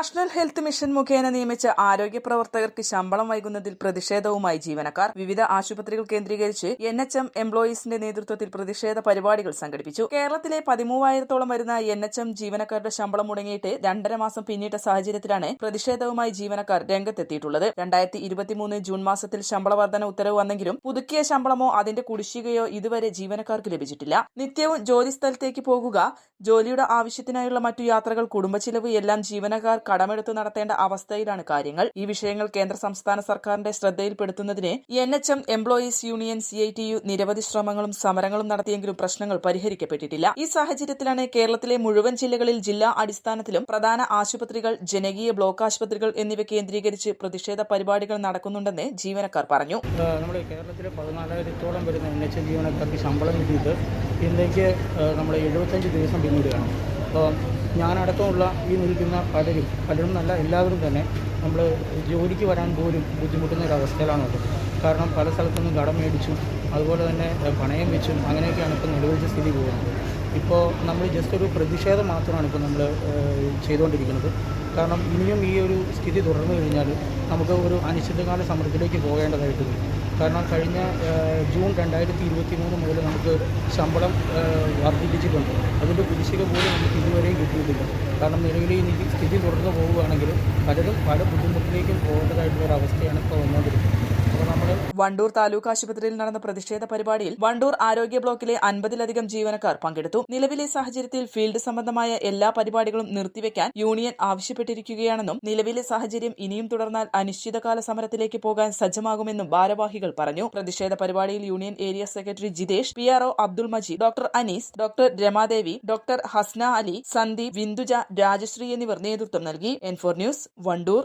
National health mission മുഖേന നിയമിച്ച ആരോഗ്യ പ്രവർത്തകർക്ക് ശമ്പളം വൈകുന്നതിൽ പ്രതിഷേധവുമായി ജീവനക്കാർ. വിവിധ ആശുപത്രികൾ കേന്ദ്രീകരിച്ച് എൻ എച്ച് എം എംപ്ലോയീസിന്റെ നേതൃത്വത്തിൽ പ്രതിഷേധ പരിപാടികൾ സംഘടിപ്പിച്ചു. കേരളത്തിലെ പതിമൂവായിരത്തോളം വരുന്ന എൻ എച്ച് എം ജീവനക്കാരുടെ ശമ്പളം മുടങ്ങിയിട്ട് രണ്ടര മാസം പിന്നിട്ട സാഹചര്യത്തിലാണ് പ്രതിഷേധവുമായി ജീവനക്കാർ രംഗത്തെത്തിയിട്ടുള്ളത്. രണ്ടായിരത്തി ഇരുപത്തിമൂന്ന് ജൂൺ മാസത്തിൽ ശമ്പള വർധന ഉത്തരവ് വന്നെങ്കിലും പുതുക്കിയ ശമ്പളമോ അതിന്റെ കുടിശ്ശികയോ ഇതുവരെ ജീവനക്കാർക്ക് ലഭിച്ചിട്ടില്ല. നിത്യവും ജോലി സ്ഥലത്തേക്ക് പോകുക ജോലിയുടെ ആവശ്യത്തിനായുള്ള മറ്റു യാത്രകൾ കുടുംബ ചിലവ് എല്ലാം ജീവനക്കാർ കടമെടുത്ത് നടത്തേണ്ട അവസ്ഥയിലാണ് കാര്യങ്ങൾ. ഈ വിഷയങ്ങൾ കേന്ദ്ര സംസ്ഥാന സർക്കാരിന്റെ ശ്രദ്ധയിൽപ്പെടുത്തുന്നതിന് N H M employees union C I T U നിരവധി ശ്രമങ്ങളും സമരങ്ങളും നടത്തിയെങ്കിലും പ്രശ്നങ്ങൾ പരിഹരിക്കപ്പെട്ടിട്ടില്ല. ഈ സാഹചര്യത്തിലാണ് കേരളത്തിലെ മുഴുവൻ ജില്ലകളിൽ ജില്ലാ അടിസ്ഥാനത്തിലും പ്രധാന ആശുപത്രികൾ ജനകീയ ബ്ലോക്ക് ആശുപത്രികൾ എന്നിവ കേന്ദ്രീകരിച്ച് പ്രതിഷേധ പരിപാടികൾ നടക്കുന്നുണ്ടെന്ന് ജീവനക്കാർ പറഞ്ഞു. നമ്മുടെ കേരളത്തിലെ പതിനാലായിരത്തോളം വരുന്ന എൻ എച്ച് ജീവനക്കാർക്ക് ശമ്പളം കിട്ടിയിട്ട് ഇന്നേക്ക് നമ്മൾ എഴുപത്തഞ്ച് ദിവസം പിന്നീട് കാണും അപ്പോൾ ഞാനടക്കമുള്ള ഈ നിൽക്കുന്ന പലരും പലരും നല്ല എല്ലാവരും തന്നെ നമ്മൾ ജോലിക്ക് വരാൻ പോലും ബുദ്ധിമുട്ടുന്ന ഒരു അവസ്ഥയിലാണുള്ളത്. കാരണം പല സ്ഥലത്തുനിന്നും കടം മേടിച്ചും അതുപോലെ തന്നെ പണയം വെച്ചും അങ്ങനെയൊക്കെയാണ് ഇപ്പോൾ നിലവിളിച്ച സ്ഥിതി പോകുന്നത്. ഇപ്പോൾ നമ്മൾ ജസ്റ്റ് ഒരു പ്രതിഷേധം മാത്രമാണ് ഇപ്പോൾ നമ്മൾ ചെയ്തുകൊണ്ടിരിക്കുന്നത്. കാരണം ഇനിയും ഈ ഒരു സ്ഥിതി തുടർന്നു കഴിഞ്ഞാൽ നമുക്ക് ഒരു അനിശ്ചിതകാല സമരത്തിലേക്ക് പോകേണ്ടതായിട്ട് വരും. കാരണം കഴിഞ്ഞ ജൂൺ രണ്ടായിരത്തി ഇരുപത്തി മൂന്ന് മുതൽ നമുക്ക് ശമ്പളം വർദ്ധിപ്പിച്ചിട്ടുണ്ട്. അതിന്റെ കുടിശ്ശിക പോലും നമുക്ക് ഇതുവരെയും കിട്ടിയിട്ടില്ല. കാരണം നിലവിൽ ഈ സ്ഥിതി തുടർന്ന് പോവുകയാണെങ്കിൽ പലരും പല ബുദ്ധിമുട്ടിലേക്കും പോകേണ്ടതായിട്ടുള്ള ഒരു അവസ്ഥയാണ് ഇപ്പോൾ വന്നുകൊണ്ടിരിക്കുന്നത്. വണ്ടൂർ താലൂക്ക് ആശുപത്രിയിൽ നടന്ന പ്രതിഷേധ പരിപാടിയിൽ വണ്ടൂർ ആരോഗ്യ ബ്ലോക്കിലെ അൻപതിലധികം ജീവനക്കാർ പങ്കെടുത്തു. നിലവിലെ സാഹചര്യത്തിൽ ഫീൽഡ് സംബന്ധമായ എല്ലാ പരിപാടികളും നിർത്തിവെക്കാൻ യൂണിയൻ ആവശ്യപ്പെട്ടിരിക്കുകയാണെന്നും നിലവിലെ സാഹചര്യം ഇനിയും തുടർന്നാൽ അനിശ്ചിതകാല സമരത്തിലേക്ക് പോകാൻ സജ്ജമാകുമെന്നും ഭാരവാഹികൾ പറഞ്ഞു. പ്രതിഷേധ പരിപാടിയിൽ union area secretary Jithesh P R Abdul Majeed doctor Anees doctor Ramadevi doctor Hasna Ali Sandeep Vinduja Rajasree എന്നിവർ നേതൃത്വം നൽകി. N four news Wandoor.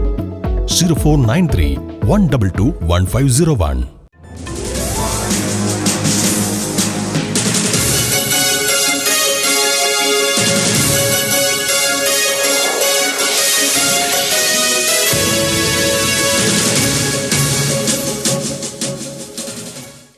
Zero four nine three one double two one five zero one